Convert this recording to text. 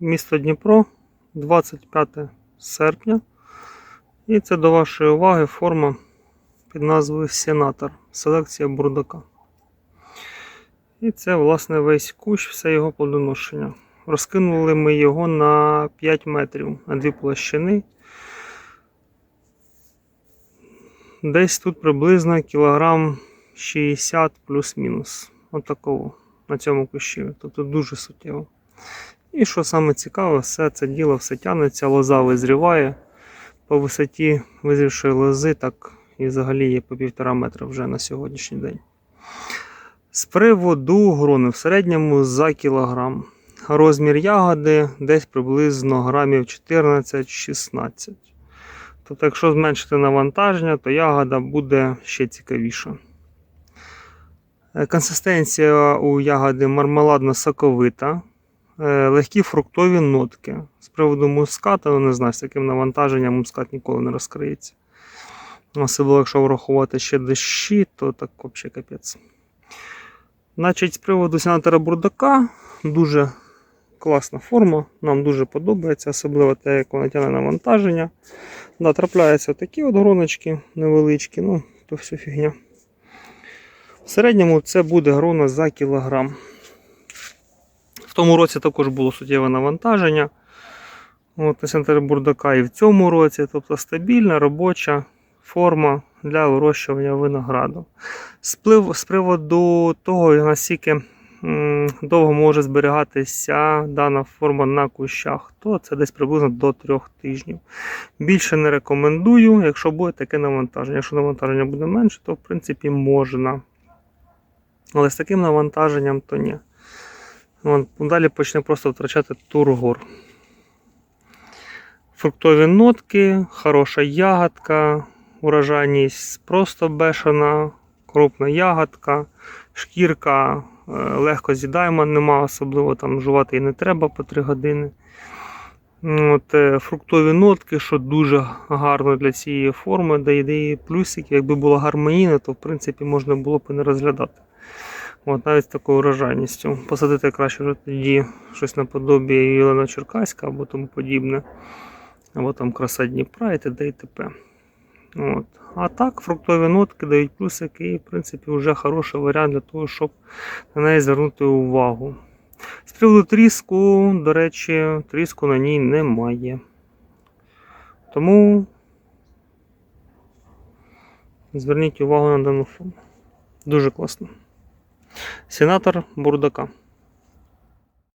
місто Дніпро, 25 серпня. І це до вашої уваги форма під назвою Сенатор. Селекція бурдака. І це, власне, весь кущ, все його плодоношення. Розкинули ми його на 5 метрів на дві площини. Десь тут приблизно кілограм 60 плюс-мінус. Отакого на цьому кущі. Тобто дуже суттєво. І що саме цікаве, все це діло все тягнеться, лоза визріває. По висоті визрівшої лози, так і взагалі є по півтора метра вже на сьогоднішній день. З приводу грони в середньому за кілограм. Розмір ягоди десь приблизно грамів 14-16. Тобто, якщо зменшити навантаження, то ягода буде ще цікавіша. Е, Консистенція у ягоди мармеладно-соковита, легкі фруктові нотки. З приводу муската, ну не знаю, з таким навантаженням мускат ніколи не розкриється. Особливо, якщо врахувати ще дощі, то так взагалі капець. Значить, з приводу сенатора Бурдака дуже класна форма, нам дуже подобається, особливо те, як вона тягне навантаження. Да, трапляються такі от гроночки невеличкі, ну, то все фігня. В середньому це буде грона за кілограм. В тому році також було суттєве навантаження. От, на центр бурдака і в цьому році, тобто стабільна робоча форма для вирощування винограду. Сплив, з приводу того, наскільки довго може зберігатися дана форма на кущах, то це десь приблизно до 3 тижнів. Більше не рекомендую, якщо буде таке навантаження. Якщо навантаження буде менше, то в принципі можна. Але з таким навантаженням то ні. Вон, далі почне просто втрачати тургор. Фруктові нотки, хороша ягодка, урожайність просто бешена, крупна ягодка, шкірка е, легко з'їдаємо, нема особливо там жувати і не треба по 3 години. От, е, фруктові нотки, що дуже гарно для цієї форми, дає плюсики. Якби була гармонійна, то в принципі можна було б і не розглядати. От, навіть з такою урожайністю. Посадити краще вже тоді щось наподобі Єлена Черкаська або тому подібне. Або там краса Дніпра і т.д. і т.п. От. А так, фруктові нотки дають плюсики і, в принципі, вже хороший варіант для того, щоб на неї звернути увагу. З приводу тріску, до речі, тріску на ній немає. Тому зверніть увагу на дану форму. Дуже класно. Сенатор Бурдака.